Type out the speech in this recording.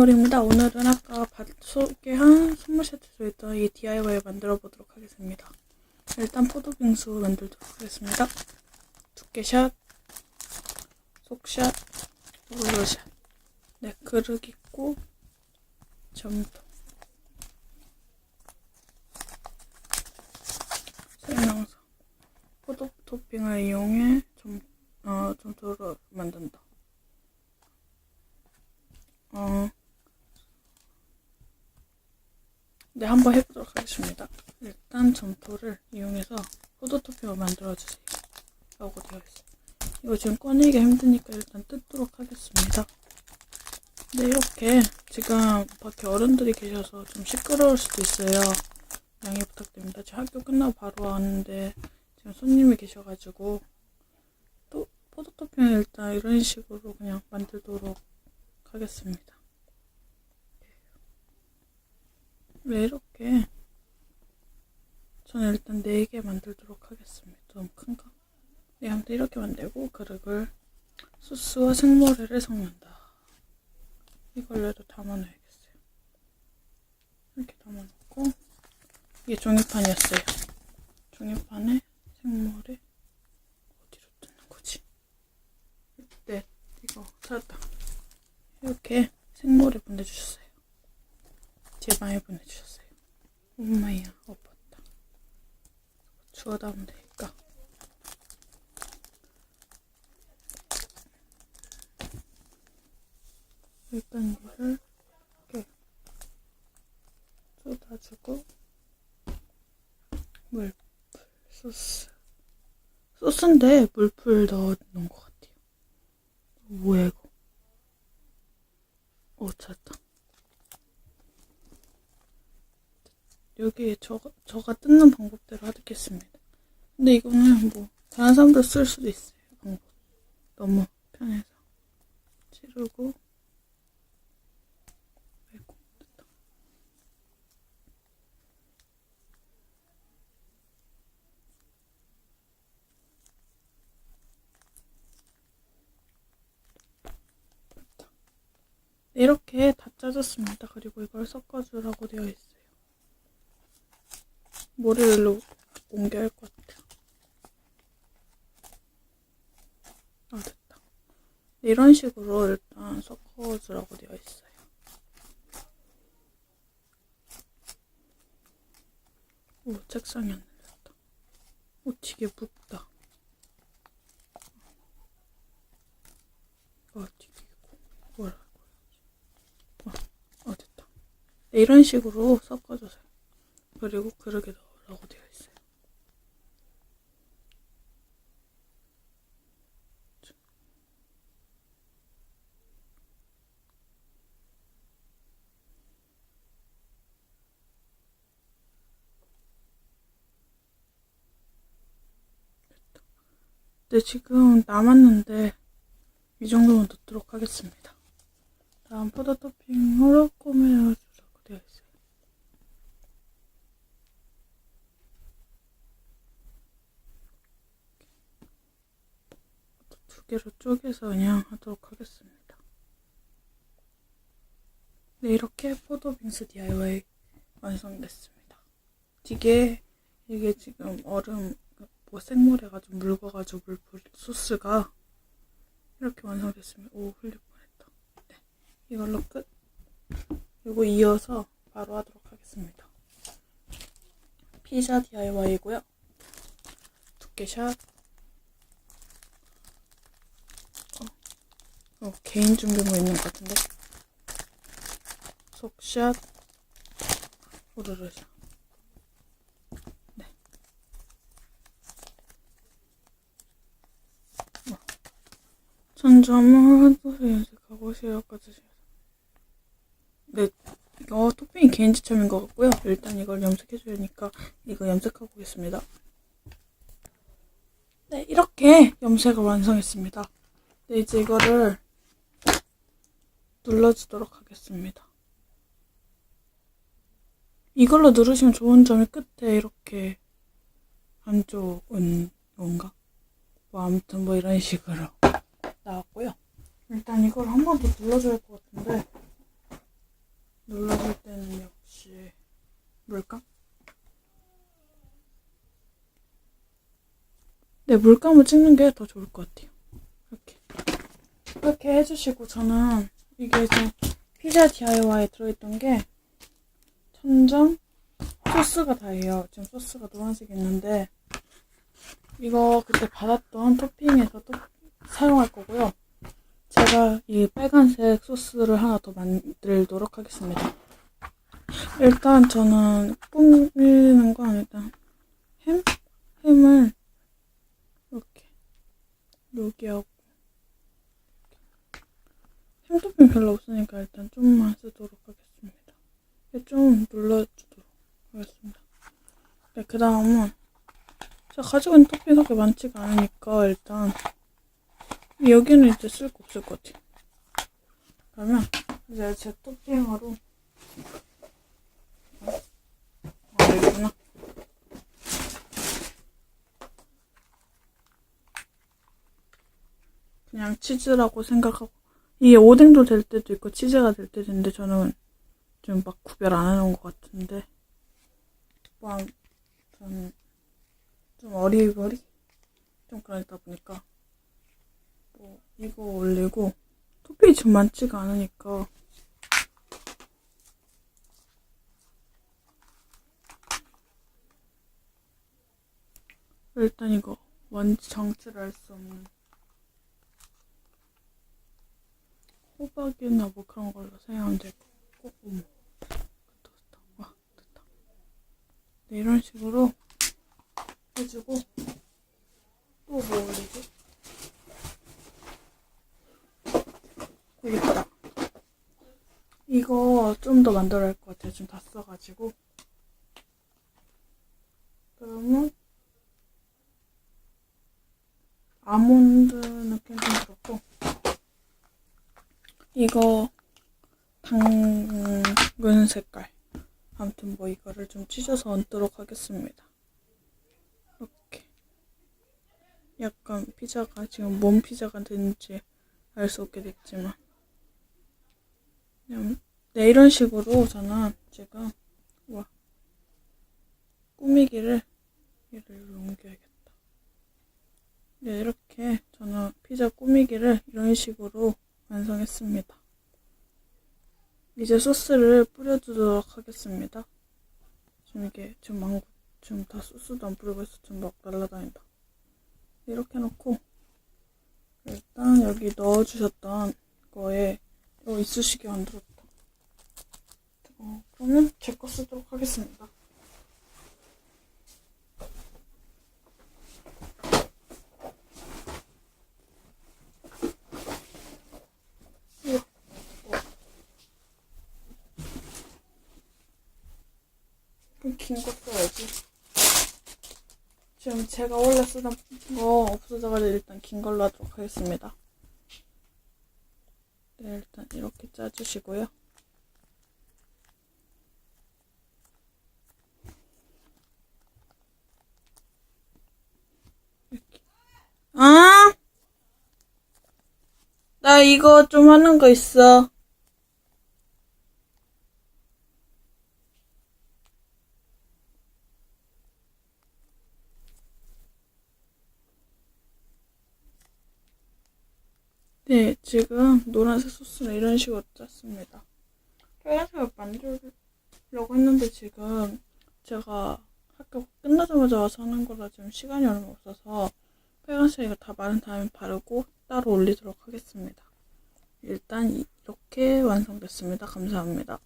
이올입니다. 오늘은 아까 바- 소개한 선물 세트 들어있던 이 DIY 만들어 보도록 하겠습니다. 일단 포도빙수 만들도록 하겠습니다. 두께샷, 속샷, 롤러샷. 네, 그릇 있고 점토. 설명서. 포도 토핑을 이용해 점, 어, 점토를 만든다. 어, 네, 한번 해보도록 하겠습니다. 일단 점토를 이용해서 포도토핑을 만들어주세요. 라고 되어 있어요. 이거 지금 꺼내기가 힘드니까 일단 뜯도록 하겠습니다. 네, 이렇게 지금 밖에 어른들이 계셔서 좀 시끄러울 수도 있어요. 양해 부탁드립니다. 지금 학교 끝나고 바로 왔는데 지금 손님이 계셔가지고 또 포도토핑을 일단 이런 식으로 그냥 만들도록 하겠습니다. 왜 이렇게 저는 일단 4개 만들도록 하겠습니다. 너무 큰가? 네, 아무튼 이렇게 만들고 그릇을 소스와 생모래를 섞는다. 이걸로도 담아놔야겠어요. 이렇게 담아놓고 이게 종이판이었어요. 종이판에 생모래 어디로 뜯는 거지? 네, 이거 찾았다. 이렇게 생모래 보내주셨어요. 제 방에 보내주셨어요. 엄마야, 주워 담으면 되니까. 일단 이거를 이렇게 쏟아주고 물풀 소스 소스인데 물풀 넣어놓은 것 같아요. 뭐야 이거? 오 찾았다. 여기에 저, 저가 뜯는 방법대로 하겠습니다. 근데 이거는 뭐 다른 사람들 쓸 수도 있어요. 방법. 너무 편해서. 치르고. 이렇게 다 짜졌습니다. 그리고 이걸 섞어주라고 되어 있어요. 모래로 옮겨야 할 것 같아요. 아, 됐다. 이런 식으로 일단 섞어주라고 되어 있어요. 오, 책상이 안 내렸다. 오, 되게 묵다. 어, 되게 이거 뭐라고 해야지. 어, 어, 됐다. 네, 이런 식으로 섞어주세요. 그리고 그릇에 넣으라고 되어 있어요. 네, 지금 남았는데 이 정도만 넣도록 하겠습니다. 다음 포도 토핑으로 꾸며주라고 되어 있어요. 두 개로 쪼개서 그냥 하도록 하겠습니다. 네, 이렇게 포도 빙수 DIY 완성됐습니다. 이게, 이게 지금 얼음, 뭐 생물에가 좀 묽어가지고 물풀 소스가 이렇게 완성됐습니다. 오, 흘릴 뻔했다. 네, 이걸로 끝. 그리고 이어서 바로 하도록 하겠습니다. 피자 DIY이고요. 두께샷. 어, 개인 준비물 있는 것 같은데. 속샷. 오르르샷. 네. 어. 전점을 한도서 연습하고 시작까지. 네. 이거 토핑이 개인 지참인 것 같고요. 일단 이걸 염색해줘야 하니까 이거 염색하고 오겠습니다. 네, 이렇게 염색을 완성했습니다. 네, 이제 이거를 눌러주도록 하겠습니다. 이걸로 누르시면 좋은 점이 끝에 이렇게 안 좋은 건가? 뭐 아무튼 뭐 이런 식으로 나왔고요. 일단 이걸 한 번 더 눌러줘야 할 것 같은데 눌러줄 때는 역시 물감? 네, 물감을 찍는 게 더 좋을 것 같아요. 이렇게 이렇게 해주시고 저는 이게 지금 피자 DIY에 들어있던 게 천장 소스가 다예요. 지금 소스가 노란색 있는데 이거 그때 받았던 토핑에서 토, 사용할 거고요. 제가 이 빨간색 소스를 하나 더 만들도록 하겠습니다. 일단 저는 꾸미는 건 일단 햄? 햄을 이렇게 여기하고 햄 토핑 별로 없으니까 일단 좀만 쓰도록 하겠습니다. 좀 눌러주도록 하겠습니다. 네, 그 다음은 제가 가지고 있는 토핑이 그렇게 많지가 않으니까 일단 여기는 이제 쓸 거 없을 것 같아요. 그러면 이제 제 토핑으로. 아 여기구나. 그냥 치즈라고 생각하고. 이게 오뎅도 될 때도 있고 치즈가 될 때도 있는데 저는 좀 막 구별 안 해놓은 것 같은데. 뭐 저는 좀 어리버리? 좀 그러다 보니까. 뭐 이거 올리고 토핑이 좀 많지가 않으니까. 일단 이거 뭔지 정체를 알 수 없는 호박이나 뭐 그런 걸로 사용하면 될 것 같고. 어머 됐다 와 됐다. 네 이런 식으로 해주고 또 뭐 올리지? 있다. 이거 좀 더 만들어야 할 것 같아요. 지금 다 써가지고. 그러면 아몬드 느낌 좀 그렇고 이거 당근 색깔 아무튼 뭐 이거를 좀 찢어서 얹도록 하겠습니다. 이렇게 약간 피자가 지금 뭔 피자가 되는지 알 수 없게 됐지만 네 이런 식으로 저는 지금 와 꾸미기를 얘를 옮겨야겠다. 네 이렇게 저는 피자 꾸미기를 이런 식으로 완성했습니다. 이제 소스를 뿌려주도록 하겠습니다. 지금 이게 지금 망고 지금 다 소스도 안 뿌리고 있어 지금 막 날라다닌다. 이렇게 놓고 일단 여기 넣어주셨던 거에 이거 이쑤시개 만들었다. 어, 그러면 제 거 쓰도록 하겠습니다. 이거, 어. 써야지. 지금 제가 원래 쓰던 거 없어져가지고 일단 긴 걸로 하도록 하겠습니다. 네, 일단 이렇게 짜주시고요. 아! 나 이거 좀 하는 거 있어. 네, 지금 노란색 소스를 이런 식으로 짰습니다. 빨간색을 만들려고 했는데 지금 제가 학교 끝나자마자 와서 하는 거라 지금 시간이 얼마 없어서 빨간색을 다 마른 다음에 바르고 따로 올리도록 하겠습니다. 일단 이렇게 완성됐습니다. 감사합니다.